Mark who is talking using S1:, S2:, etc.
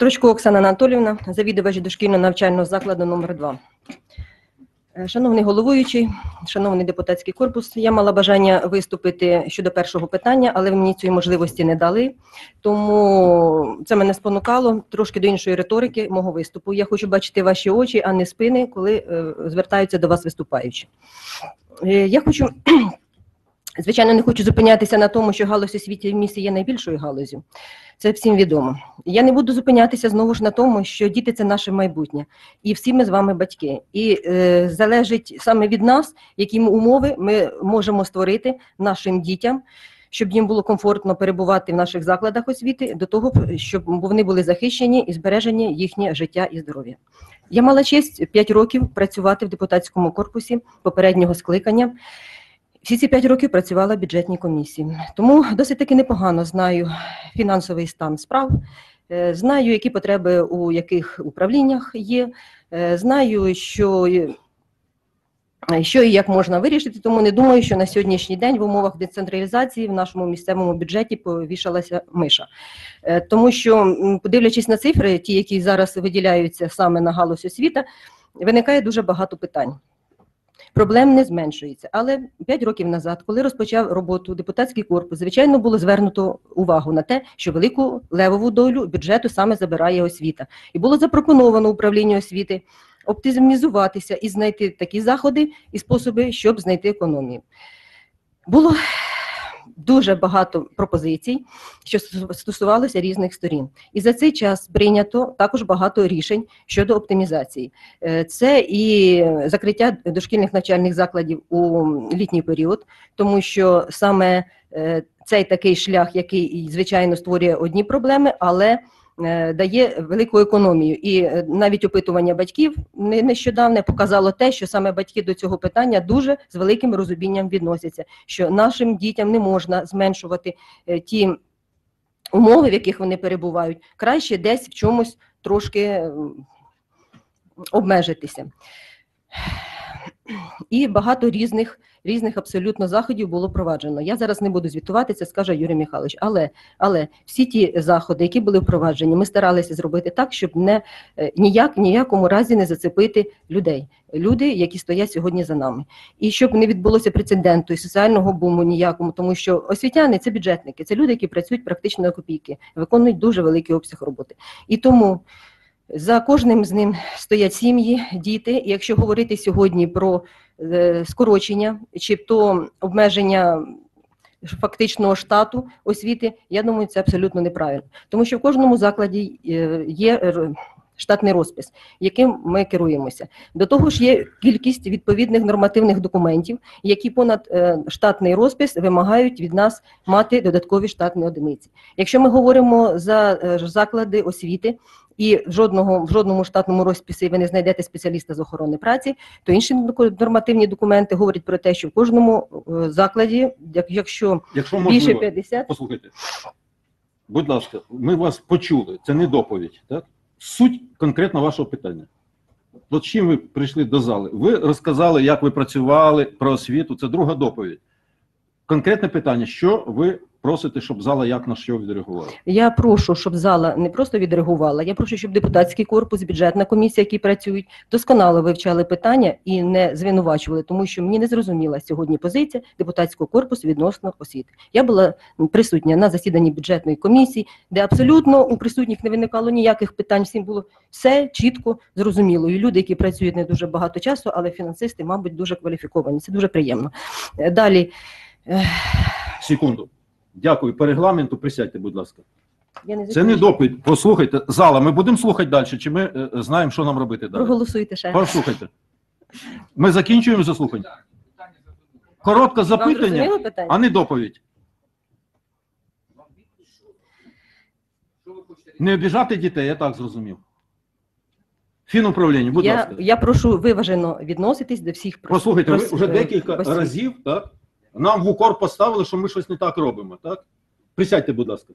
S1: Строчко Оксана Анатолівна, завідувач дошкільного навчального закладу номер 2 Шановний головуючий, шановний депутатський корпус, я мала бажання виступити щодо першого питання, але мені цієї можливості не дали. Тому це мене спонукало трошки до іншої риторики мого виступу. Я хочу бачити ваші очі, а не спини, коли е, звертаються до вас виступаючі. Е, Я хочу, звичайно, не хочу зупинятися на тому, що галузь освіти в місті є найбільшою галузю. Це всім відомо. Я не буду зупинятися знову ж на тому, що діти це наше майбутнє, і всі ми з вами батьки. І е, залежить саме від нас, які умови ми можемо створити нашим дітям, щоб їм було комфортно перебувати в наших закладах освіти, до того, щоб вони були захищені і збережені їхнє життя і здоров'я. Я мала честь 5 років працювати в депутатському корпусі попереднього скликання. Всі ці п'ять років працювала в бюджетній комісії, тому досить таки непогано знаю фінансовий стан справ, е, знаю, які потреби у яких управліннях є, е, знаю, що, е, що і як можна вирішити. Тому не думаю, що на сьогоднішній день в умовах децентралізації в нашому місцевому бюджеті повішалася миша. Тому що, подивлячись на цифри, ті, які зараз виділяються саме на галузь освіта, виникає дуже багато питань. Проблем не зменшується. Але 5 років назад, коли розпочав роботу депутатський корпус, звичайно, було звернуто увагу на те, що велику левову долю бюджету саме забирає освіта. І було запропоновано управлінню освіти оптимізуватися і знайти такі заходи і способи, щоб знайти економію. Було дуже багато пропозицій, що стосувалося різних сторін. І за цей час прийнято також багато рішень щодо оптимізації. Е, Це і закриття дошкільних навчальних закладів у літній період, тому що саме е, цей такий шлях, який звичайно створює одні проблеми, але дає велику економію. І е, навіть опитування батьків нещодавне показало те, що саме батьки до цього питання дуже з великим розумінням відносяться, що нашим дітям не можна зменшувати е, ті умови, в яких вони перебувають, краще десь в чомусь трошки обмежитися. І багато різних, різних абсолютно заходів було проваджено. Я зараз не буду звітувати, це скаже Юрій Михайлович. Але, але всі ті заходи, які були впроваджені, ми старалися зробити так, щоб не е, ніяк ніякому разі не зацепити людей, люди, які стоять сьогодні за нами, і щоб не відбулося прецеденту і соціального буму ніякому, тому що освітяни це бюджетники, це люди, які працюють практично на копійки, виконують дуже великий обсяг роботи. І тому за кожним з ним стоять сім'ї, діти. І якщо говорити сьогодні про е, скорочення чи то обмеження фактичного штату освіти, я думаю, це абсолютно неправильно. Тому що в кожному закладі е, є штатний розпис, яким ми керуємося. До того ж, є кількість відповідних нормативних документів, які понад е, штатний розпис вимагають від нас мати додаткові штатні одиниці. Якщо ми говоримо за заклади освіти, і в жодного в жодному штатному розписі ви не знайдете спеціаліста з охорони праці, то інші нормативні документи говорять про те, що в кожному е, закладі, як- якщо
S2: Якщо
S1: більше 50,
S2: послухайте, будь ласка, ми вас почули, це не доповідь, так? Суть конкретно вашого питання. От чим ви прийшли до зали? Ви розказали, як ви працювали про освіту, це друга доповідь. Конкретне питання, що ви просите, щоб зала як на що відреагувала?
S1: Я прошу, щоб зала не просто відреагувала. Я прошу, щоб депутатський корпус, бюджетна комісія, які працюють, досконало вивчали питання і не звинувачували, тому що мені не зрозуміла сьогодні позиція депутатського корпусу відносно освіти. Я була присутня на засіданні бюджетної комісії, де абсолютно у присутніх не виникало ніяких питань. Всім було все чітко зрозуміло. І люди, які працюють не дуже багато часу, але фінансисти, мабуть, дуже кваліфіковані. Це дуже приємно. Е, Далі.
S2: Секунду. Дякую. По регламенту присядьте, будь ласка.
S1: Я не
S2: Це не доповідь. Послухайте, зала, ми будемо слухати далі, чи ми е, знаємо, що нам робити далі?
S1: Проголосуйте ще.
S2: Послухайте. Ми закінчуємо заслухання. Коротке
S1: Вам
S2: запитання,
S1: зрозуміло питання?
S2: а не доповідь. Не обіжати дітей, я так зрозумів. Фінуправління, будь
S1: я,
S2: ласка.
S1: я прошу виважено відноситись до всіх
S2: Послухайте, ви вже
S1: е,
S2: декілька
S1: просів.
S2: разів так, нам в укор поставили, що ми щось не так робимо. Так? Присядьте, будь ласка.